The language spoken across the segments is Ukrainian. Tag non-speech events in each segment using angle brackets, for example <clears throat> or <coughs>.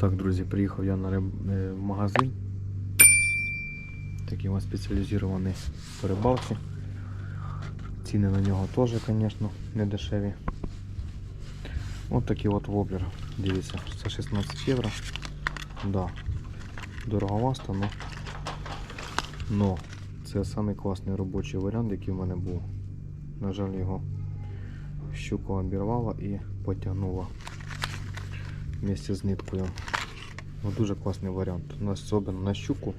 Так, друзі, приїхав я на риб- е, в магазин. Такий ось спеціалізований по рибалці. Ціни на нього теж, звісно, не дешеві. Ось такий от воблер. Дивіться, це 16 євро. Да. Дороговасто, но. Но це самий робочий варіант, який в мене був. На жаль, його щука обірвала і потягнула вместе з ниткою. Ну, дуже класний варіант. На, особливо на щуку.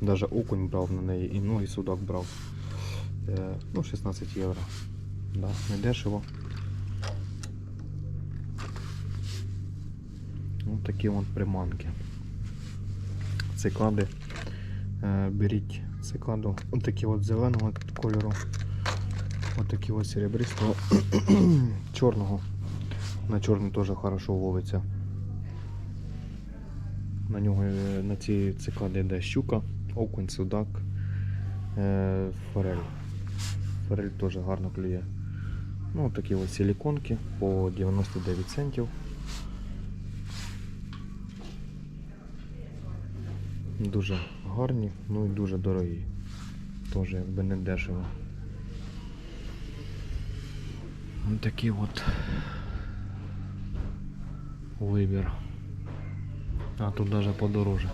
Даже окунь брав на неї і ну, і судак брав. Е, ну, 16 євро. Да, не дешево. Ось такі от приманки. Цикади. Е, беріть цикаду. Ось такі от зеленого кольору. Ось такі от серебристого. <coughs> чорного. На чорний теж хорошо ловиться. На нього е, на ці цикади йде щука, окунь, судак, е, форель. Форель теж гарно клює. Ну, такі ось силіконки по 99 центів. Дуже гарні, ну і дуже дорогі. Теж якби не дешево. Ось такий от вибір. А тут даже подороже.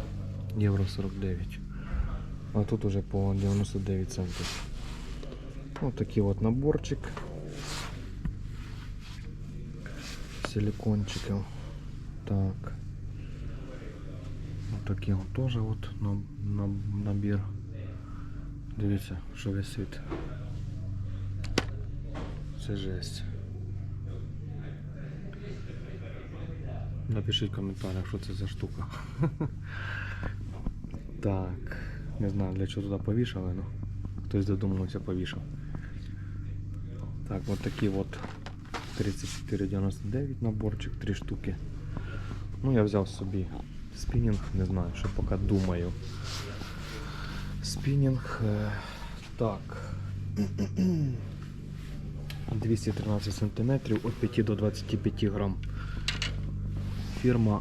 Євро 49. А тут уже по 99 центів. Вот такий вот наборчик. Силикончиків. Так. Вот такий вот тоже вот на, на, набір. Дивіться, що висить. Це жесть. Напишіть в коментарях, що це за штука. <laughs> Так, не знаю для чого туди повішали, ну хтось додумався повішав. Так, от такий от 34,99 наборчик, 3 штуки. Ну, я взяв собі спінінг, не знаю, що поки думаю. Спінінг. е, Так. 213 см від 5 до 25 грам. Фірма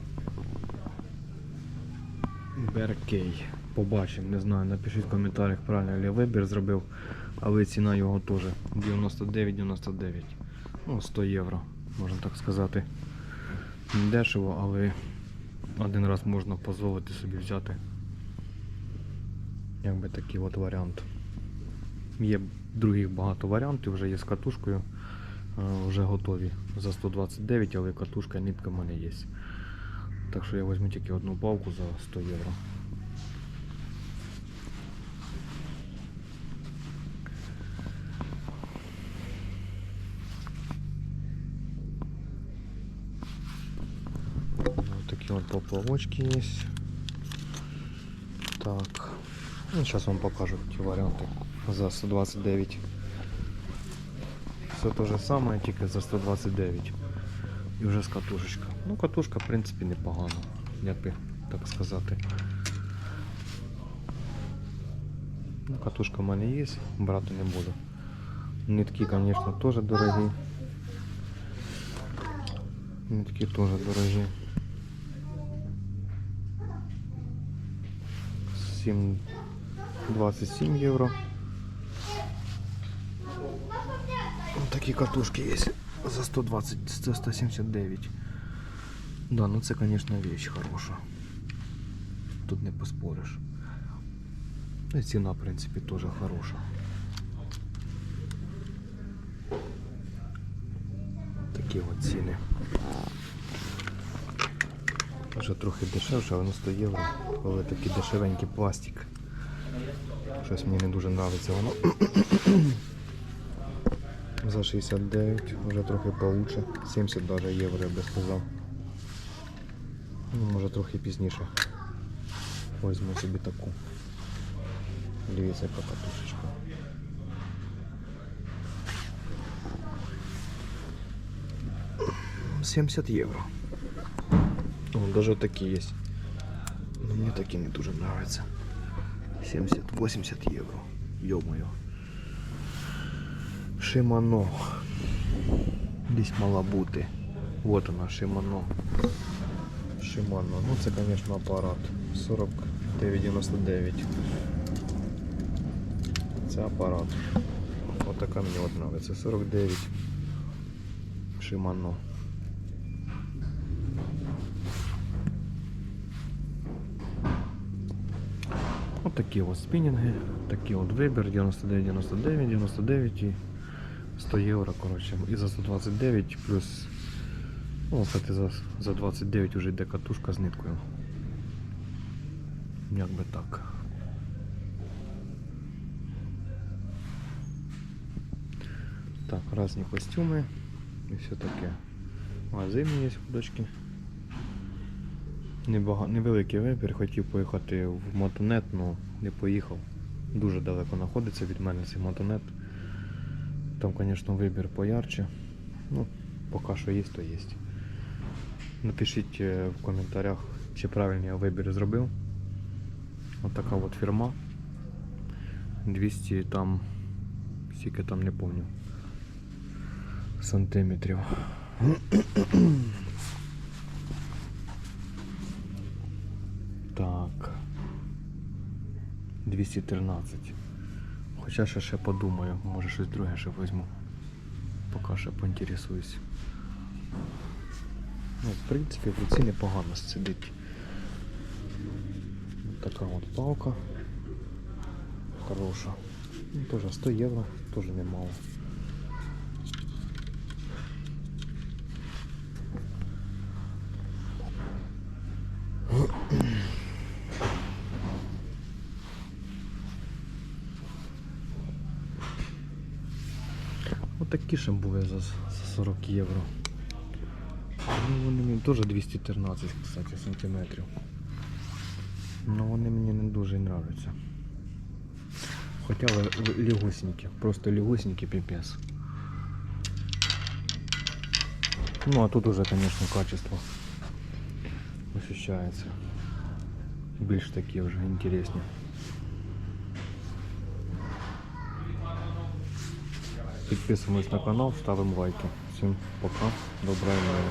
Беркей. Побачимо, не знаю, напишіть в коментарях, правильно я вибір зробив, але ціна його теж 99,99. Ну, 100 євро, можна так сказати. Дешево, але один раз можна дозволити собі взяти. Якби такий от варіант. Є других багато варіантів, вже є з катушкою, е, вже готові за 129, але катушка нитка в мене є. Так що я візьму тільки одну палку за 100 євро. Вот такие вот поплавочки есть. Так. Ну, сейчас вам покажу эти варианты за 129. Все то же самое, тільки за 129. І вже з катушечка. Ну, катушка, в принципі, непогана, як би так сказати. Ну, катушка в мене є, брати не буду. Нитки, звісно, теж дорогі. Нитки теж дорогі. 7, 27 євро. Такие катушки есть за 120, за 179. Да, ну це, конечно, вещь хороша. Тут не поспориш. Ну і ціна, в принципі, теж хороша. Такі от ціни. Вже трохи дешевше, воно 100 євро, але такий дешевенький пластик. Щось мені не дуже подобається воно. <clears throat> За 69, вже трохи получше. 70 даже євро, я би сказав. Ну, може трохи пізніше. Возьму собі таку. Дивіться, яка катушечка. Семьдесят євро. О, даже такие есть. Но мне такие не дуже нравятся. 70-80 евро. Ё-моё. Шимано. Здесь мала бути. Вот она, Шимано. Shimano. Ну це, звісно, апарат. 49,99. Це апарат. Ось така мені от нравиться. 49. Shimano. От такі от спінінги, такий от вибір 99, 99, 99 і 100 євро, коротше. І за 129 плюс. Ну, кстати, за, за 29 вже йде катушка з ниткою. Як би так. Так, різні костюми і все таке. А зимні є худочки. Небага... Невеликий вибір, хотів поїхати в мотонет, але не поїхав. Дуже далеко знаходиться від мене цей мотонет. Там, звісно, вибір поярче. Ну, поки що є, то є. Напишіть е, в коментарях, чи правильний я вибір зробив. Ось така от фірма. 200 там, скільки там не помню. Сантиметрів. Так. 213. Хоча ще ще подумаю, може щось друге ще візьму. Поки ще поінтересуюсь. Ну, в принципі, в руці непогано сидить. Така от палка. Хороша. Ну, Тоже 100 євро, теж немало. Отакі були за, за 40 євро. Ну, вони мені теж 213, кстати, сантиметрів. Ну вони мені не дуже нравляться. Хоча ли- ли- лігусенькі, просто лігусенькі піпес. Ну а тут уже, конечно, качество ощущается. Більш такі вже інтересні. Підписуємось на канал, ставимо лайки. Всім пока, добра і мира.